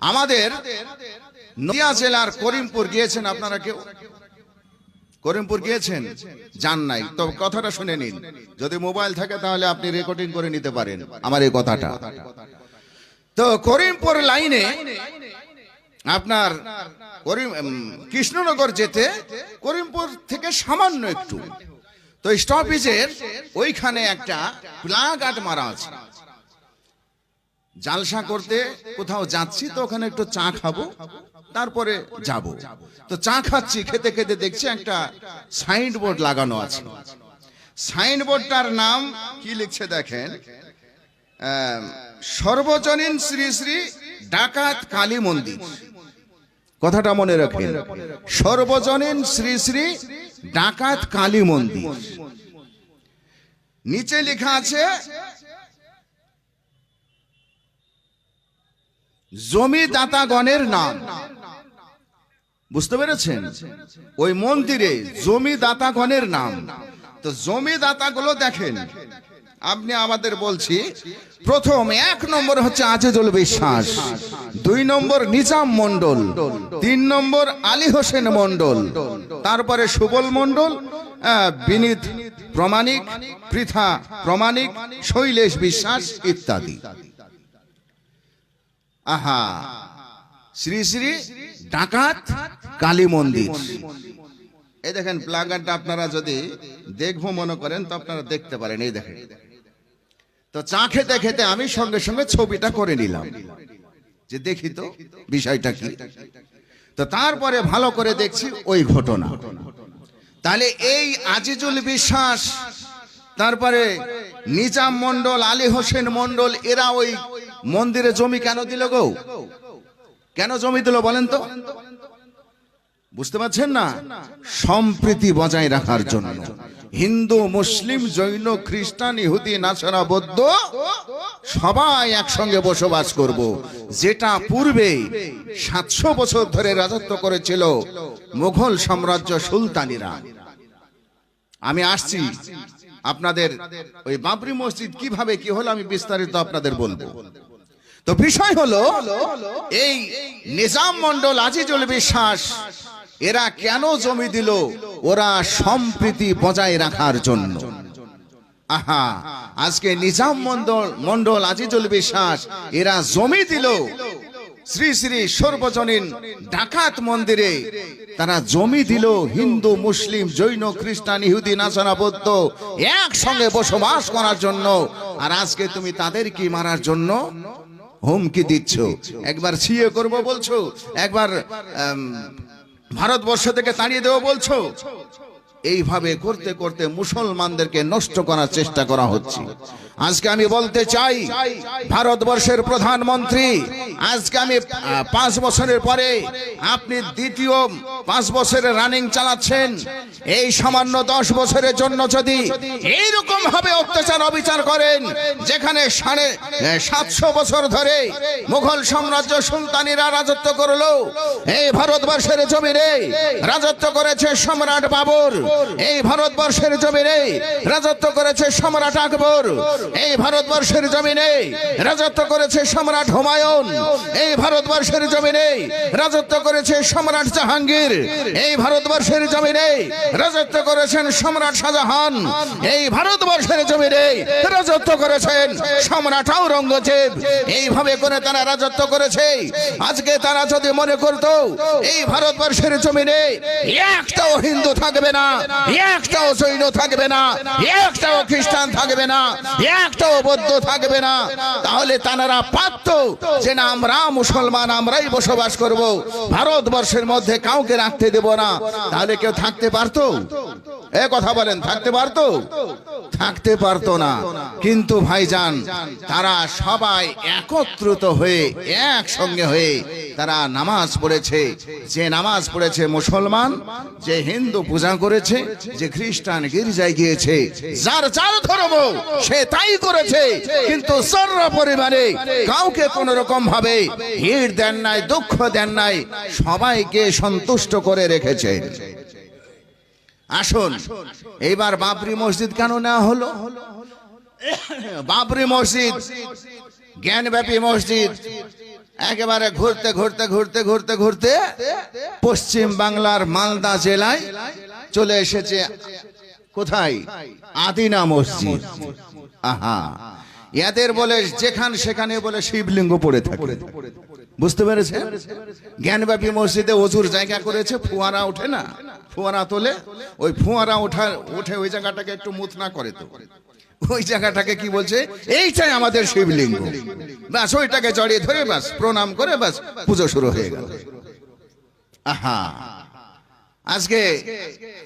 আমাদের নদিয়া জেলার করিমপুর গিয়েছেন আপনারা কেউ? করিমপুর গিয়েছেন? যান নাই। তো কথাটা শুনে নিন। যদি মোবাইল থাকে তাহলে আপনি রেকর্ডিং করে নিতে পারেন। আমার এই কথাটা। তো করিমপুর লাইনে আপনার করিম কৃষ্ণনগর যেতে করিমপুর থেকে সামান্য একটু। তো স্টপেজের ওইখানে একটা প্লাগার্ড মারা আছে। জালসা করতে কোথাও যাচ্ছি তো ওখানে একটু চা খাব, তারপরে যাব। তো চা খাচ্ছি, খেতে খেতে দেখছি একটা সাইন বোর্ড লাগানো আছে। সাইন বোর্ডটার নাম কি লিখছে দেখেন? সর্বজনীন শ্রী শ্রী ডাকাত কালী মন্দির। কথাটা মনে রাখেন সর্বজনীন শ্রী শ্রী ডাকাত কালী মন্দির। নিচে লেখা আছে জমিদাতাগণের নাম। বুঝতে পেরেছেন? ওই মন্দিরে জমিদাতাগণের নাম। তো জমিদাতাগুলো দেখেন। আপনি আমাদের বলছি, প্রথম এক নম্বর হচ্ছে আজিজুল বিশ্বাস, দুই নম্বর নিজাম মন্ডল তিন নম্বর আলী হোসেন মন্ডল তারপরে সুবল মন্ডল বিনীত প্রমাণিক, পৃথা প্রমাণিক, শৈলেশ বিশ্বাস ইত্যাদি। আহা। শ্রী শ্রী ডাকাত কালী মন্দির। এই দেখেন প্লাগারটা আপনারা যদি দেখব মনে করেন, তো আপনারা দেখতে পারেন, এই দেখেন। তো চা খেতে খেতে আমি সঙ্গে সঙ্গে ছবিটা করে নিলাম। যে দেখি তো বিষয়টা কি। তো তারপরে ভালো করে দেখছি ওই ঘটনা। তাহলে এই আজিজুল বিশ্বাস, তারপরে নিজাম মন্ডল আলী হোসেন মন্ডল এরা ওই মন্দিরে জমি কেন দিল গো? কেন জমি দিল বলেন তো? বুঝতে পারছেন না? সম্প্রীতি বজায় রাখার জন্য। হিন্দু, মুসলিম, জৈন, খ্রিস্টান, ইহুদি, নাসারা, বৌদ্ধ সবাই একসঙ্গে বসবাস করব। যেটা পূর্বে সাতশো বছর ধরে রাজত্ব করেছিল মুঘল সাম্রাজ্য সুলতানিরা। আমি আসছি আপনাদের ওই বাবরি মসজিদ কীভাবে, কি হলো আমি বিস্তারিত আপনাদের বলব। তো বিষয় হলো, এই নিজাম মন্ডল আজিজুল বিশ্বাস, এরা কেন জমি দিল? ওরা সম্প্রীতি বজায় রাখার জন্য। আহা, আজকে নিজাম মন্ডল মন্ডল আজিজুল বিশ্বাস, এরা জমি দিল। শ্রী শ্রী সর্বজনীন ডাকাত মন্দিরে, তারা জমি দিল হিন্দু, মুসলিম, জৈন, খ্রিস্টান, ইহুদি নাসারা বৌদ্ধ, একসঙ্গে বসবাস করার জন্য। আর আজকে তুমি তাদের কি মারার জন্য? হুমকি দিচ্ছ। একবার সিএ করব বলছো একবার ভারতবর্ষ থেকে তাড়িয়ে দেবো বলছো। এইভাবে করতে করতে মুসলমানদেরকে নষ্ট করার চেষ্টা করা হচ্ছে। আজকে আমি বলতে চাই, ভারতবর্ষের প্রধানমন্ত্রী, আজকে আমি পাঁচ বছরের পরে আপনি দ্বিতীয় পাঁচ বছরের রানিং চালাচ্ছেন। এই সামান্য দশ বছরের জন্য যদি এইরকম ভাবে অত্যাচার অবিচার করেন, যেখানে সাড়ে সাতশো বছর ধরে মুঘল সাম্রাজ্য সুলতানিরা রাজত্ব করল, এই ভারতবর্ষের জমিনে রাজত্ব করেছে সম্রাট বাবর। এই ভারতবর্ষের জমিনে রাজত্ব করেছে সম্রাট আকবর। এই ভারতবর্ষের জমিনে রাজত্ব করেছে সম্রাট হুমায়ুন। এই ভারতবর্ষের জমিনে রাজত্ব করেছে সম্রাট জাহাঙ্গীর। এই ভারতবর্ষের জমিনে রাজত্ব করেছেন সম্রাট শাহজাহান। এই ভারতবর্ষের জমিনে রাজত্ব করেছেন সম্রাট আওরঙ্গজেব এইভাবে করে তারা রাজত্ব করেছে। আজকে তারা যদি মনে করত, এই ভারতবর্ষের জমিনে একটাও হিন্দু থাকবে না। একটাও সৈন্য থাকবে না। একটাও খ্রিস্টান থাকবে না। একটাও বৌদ্ধ থাকবে না। তাহলে তারা পারত যে না, আমরা মুসলমান, আমরাই বসবাস করব। ভারতবর্ষের মধ্যে কাউকে রাখতে দেব না। তাহলে কেউ থাকতে পারতো? এ কথা বলেন, থাকতে পারতো? থাকতে পারতো না। কিন্তু ভাইজান, তারা সবাই একত্রিত হয়ে, একসঙ্গে হয়ে তারা নামাজ পড়েছে। যে নামাজ পড়েছে মুসলমান, যে হিন্দু পূজা করেছে, যে খ্রিস্টান গির্জায় গিয়েছে, যার যার ধর্ম সে তাই করেছে। কিন্তু সর্ব পরিবারে কাউকে কোন রকম ভাবে হিড় দেন নাই, দুঃখ দেন নাই, সবাইকে সন্তুষ্ট করে রেখেছে। আসুন। এইবার বাবরি মসজিদ কেন নেওয়া হলো? বাবরি মসজিদ, জ্ঞানব্যাপী মসজিদ, একেবারে ঘুরতে ঘুরতে ঘুরতে ঘুরতে ঘুরতে পশ্চিম বাংলার মালদা জেলায় চলে এসেছে। কোথায়? আদিনা মসজিদ। আহা। এদের বলে যেখান সেখানে বলে শিবলিঙ্গ পড়ে থাকে। বুঝতে পেরেছে জ্ঞানব্যাপী মসজিদে অজুর জায়গা করেছে, ফুয়ারা ওঠে না। ফুয়ারা তোলে, ওই ফুয়ারা ওঠা উঠে ওই জায়গাটাকে একটু মুতনা করে তো। ওই জায়গাটাকে কি বলছে? এইটাই আমাদের শিবলিঙ্গ। ব্যাস, ওইটাকে জড়িয়ে ধরে ব্যাস, প্রণাম করে ব্যাস, পুজো শুরু হয়ে গেল। আহা! আজকে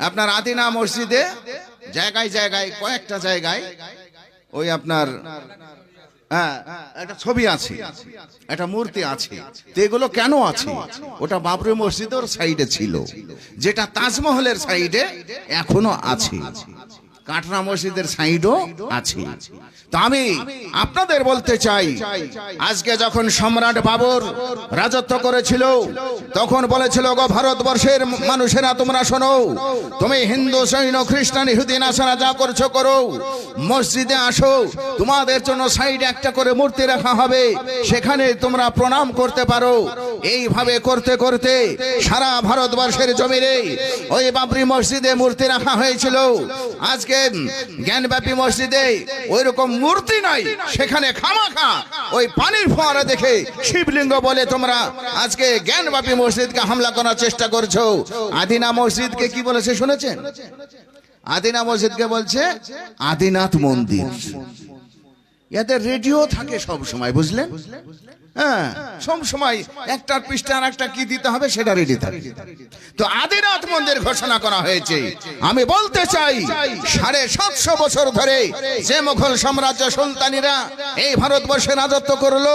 আপনার আদিনা মসজিদে জায়গায় জায়গায়, কয়েকটা জায়গায় ওই আপনার হ্যাঁ একটা ছবি আছে, একটা মূর্তি আছে। তো এগুলো কেন আছে? ওটা বাবরি মসজিদের সাইডে ছিল, যেটা তাজমহলের সাইডে এখনও আছে। কাটরা মসজিদের সাইডও আছে। তো আমি আপনাদের বলতে চাই, আজকে যখন সম্রাট বাবর রাজত্ব করেছিল, তখন বলেছিল, গো ভারতবর্ষের মানুষেরা, তোমরা শোনো, তুমি হিন্দু, সৈন্য, খ্রিস্টান ইহুদিন আসারা যা করছ করো, মসজিদে আসো, তোমাদের জন্য সাইডে একটা করে মূর্তি রাখা হবে, সেখানে তোমরা প্রণাম করতে পারো। এইভাবে করতে করতে সারা ভারতবর্ষের জমিনে ওই বাবরি মসজিদে মূর্তি রাখা হয়েছিল। আজকে জ্ঞানব্যাপী মসজিদে ওই রকম মূর্তি নাই, সেখানে খামাখা, ওই পানির ফোয়ারা দেখে শিবলিঙ্গ বলে তোমরা আজকে জ্ঞানব্যাপী মসজিদকে হামলা করার চেষ্টা করছ। আদিনা মসজিদকে কি বলেছে শুনেছেন? আদিনা মসজিদকে বলছে আদিনাথ মন্দির। এদের রেডিও থাকে সব সময়, বুঝলেন? হ্যাঁ সব সময় একটার পৃষ্ঠা আর একটা কি দিতে হবে সেটা রেডি থাকে। তো আদিনাথ মন্দির ঘোষণা করা হয়েছে। আমি বলতে চাই, সাড়ে সাতশো বছর ধরে যে মুঘল সাম্রাজ্য সুলতানিরা এই ভারতবর্ষে রাজত্ব করল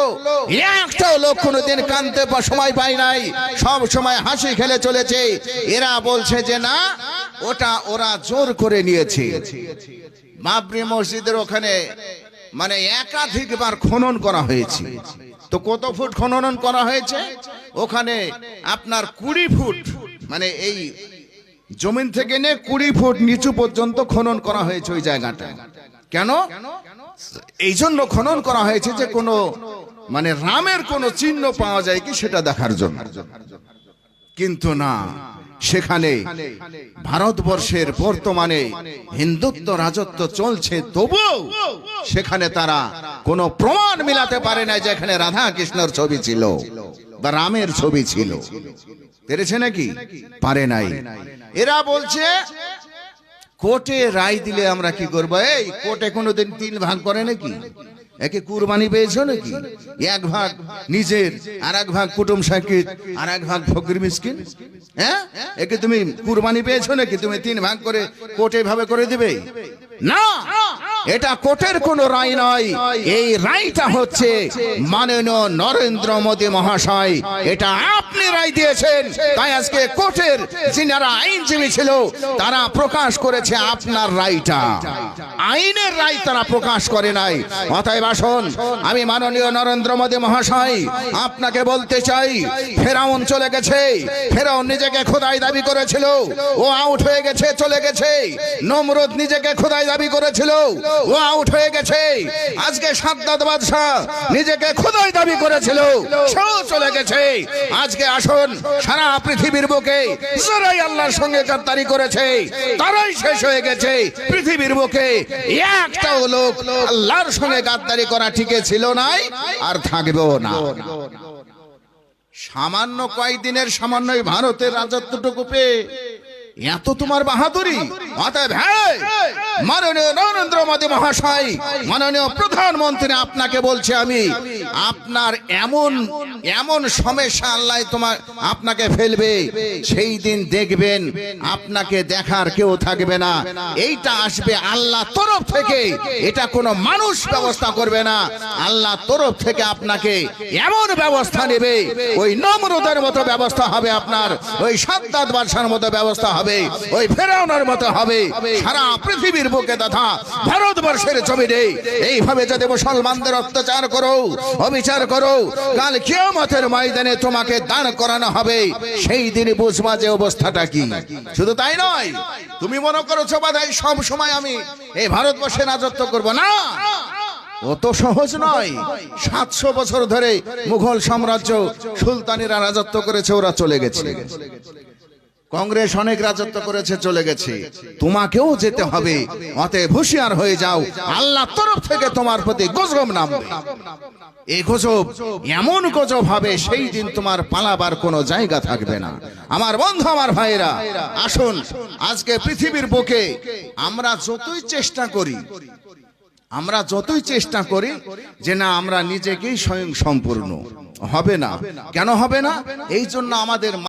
একটাও লোক কোনোদিন কানতে পা- সময় পায় নাই, সব সময় হাসি খেলে চলেছে। এরা বলছে যে না, ওটা ওরা জোর করে নিয়েছে। বাবরি মসজিদের ওখানে মানে একাধিকবার খনন করা হয়েছে। তো কত ফুট খনন করা হয়েছে? ওখানে আপনার কুড়ি ফুট মানে এই জমিন থেকে নে কুড়ি ফুট নিচু পর্যন্ত খনন করা হয়েছে ওই জায়গাটা। কেন? এই জন্য খনন করা হয়েছে যে কোনো মানে রামের কোনো চিহ্ন পাওয়া যায় কি সেটা দেখার জন্য। কিন্তু না সেখানে ভারতবর্ষের বর্তমানে হিন্দুত্ব রাজত্ব চলছে তবু সেখানে তারা কোনো প্রমাণ মিলাতে পারে না যে এখানে রাধা কৃষ্ণর ছবি ছিল বা রামের ছবি ছিল। পেরেছে নাকি? পারে নাই। এরা বলছে, কোর্টে রায় দিলে আমরা কি করব? এই কোর্টে কোনোদিন তিন ভাগ করে নাকি? একে কুরবানি পেয়েছ নাকি? এক ভাগ নিজের আর এক ভাগ কুটুম সাকিত আর এক ভাগ ফকির মিসকিন? হ্যাঁ? একে তুমি কুরবানি পেয়েছ নাকি? তুমি তিন ভাগ করে কোটে ভাবে করে দিবে? না! এটা কোটের কোন রায় নয়। এই রায়টা হচ্ছে মাননীয় নরেন্দ্র মোদী মহাশয়, এটা আপনি রায় দিয়েছেন। তাই আজকে কোর্টের যিনারা আইনজীবী ছিল, তারা প্রকাশ করেছে আপনার রায়টা। আইনের রায় তারা প্রকাশ করে নাই। অতএব আসুন, আমি মাননীয় নরেন্দ্র মোদী মহাশয়, আপনাকে বলতে চাই, ফেরাউন চলে গেছে। ফেরাউন নিজেকে খোদাই দাবি করেছিল। ও আউট হয়ে গেছে, চলে গেছে। নমরুদ নিজেকে খোদাই দাবি করেছিল। ও আউট হয়ে গেছে। আজকে সাদ্দাত বাদশাহ নিজেকে খোদাই দাবি করেছিল। সেও চলে গেছে। আজকে আসুন, সারা পৃথিবীর বুকে যারাই আল্লাহর সঙ্গে গাদ্দারি করেছে, তারাই শেষ হয়ে গেছে। পৃথিবীর বুকে একটাও লোক আল্লাহর সঙ্গে গাদ্দারি করা ঠিকই ছিল নাই আর থাকবেও না। সামান্য কয়েকদিনের সামান্যই ভারতের রাজত্বটুকু পেয়ে এত তোমার বাহাদুরি। অতএব হ্যাঁ মাননীয় নরেন্দ্র মোদী মহাশয় মাননীয় প্রধানমন্ত্রী আপনাকে বলছে আমি। আপনার এমন এমন সমস্যা আল্লাহ তোমার আপনাকে ফেলবে সেই দিন দেখবেন আপনাকে দেখার কেউ থাকবে না। এইটা আসবে আল্লাহ তরফ থেকে এটা কোনো মানুষ ব্যবস্থা করবে না। আল্লাহ তরফ থেকে আপনাকে এমন ব্যবস্থা নেবে ওই নমরুদের মতো ব্যবস্থা হবে আপনার ওই সাদ্দাত বাদশার মতো ব্যবস্থা হবে। ওই ফেরাউনের মতো হবে। সারা পৃথিবীর বুকে তথা ভারতবর্ষের জমিনে এইভাবে যদি মুসলমানদের অত্যাচার করো, অবিচার করো, কাল কিয়ামতের ময়দানে তোমাকে দান করানো হবে। সেই দিন বুঝবা যে অবস্থাটা কি। শুধু তাই নয়, তুমি মনে করেছ বাধাই সব সময় আমি এই ভারতবর্ষে রাজত্ব করব। না! অত সহজ নয়। সাতশো বছর ধরে মুঘল সাম্রাজ্য সুলতানিরা রাজত্ব করেছে, ওরা চলে গেছে। কংগ্রেস অনেক রাজত্ব করেছে, চলে গেছে। তোমাকেও যেতে হবে। অতএব হুঁশিয়ার হয়ে যাও। আল্লাহ তরফ থেকে তোমার প্রতি গজব নামবে এই গজব, এমন গজব হবে, সেই দিন তোমার পালাবার কোনো জায়গা থাকবে না। আমার বন্ধু, আমার ভাইরা আসুন, আজকে পৃথিবীর বুকে আমরা যতই চেষ্টা করি, আমরা যতই চেষ্টা করি যে না, আমরা নিজেকেই স্বয়ং সম্পূর্ণ। হবে না। কেন হবে না? এই জন্য আমাদের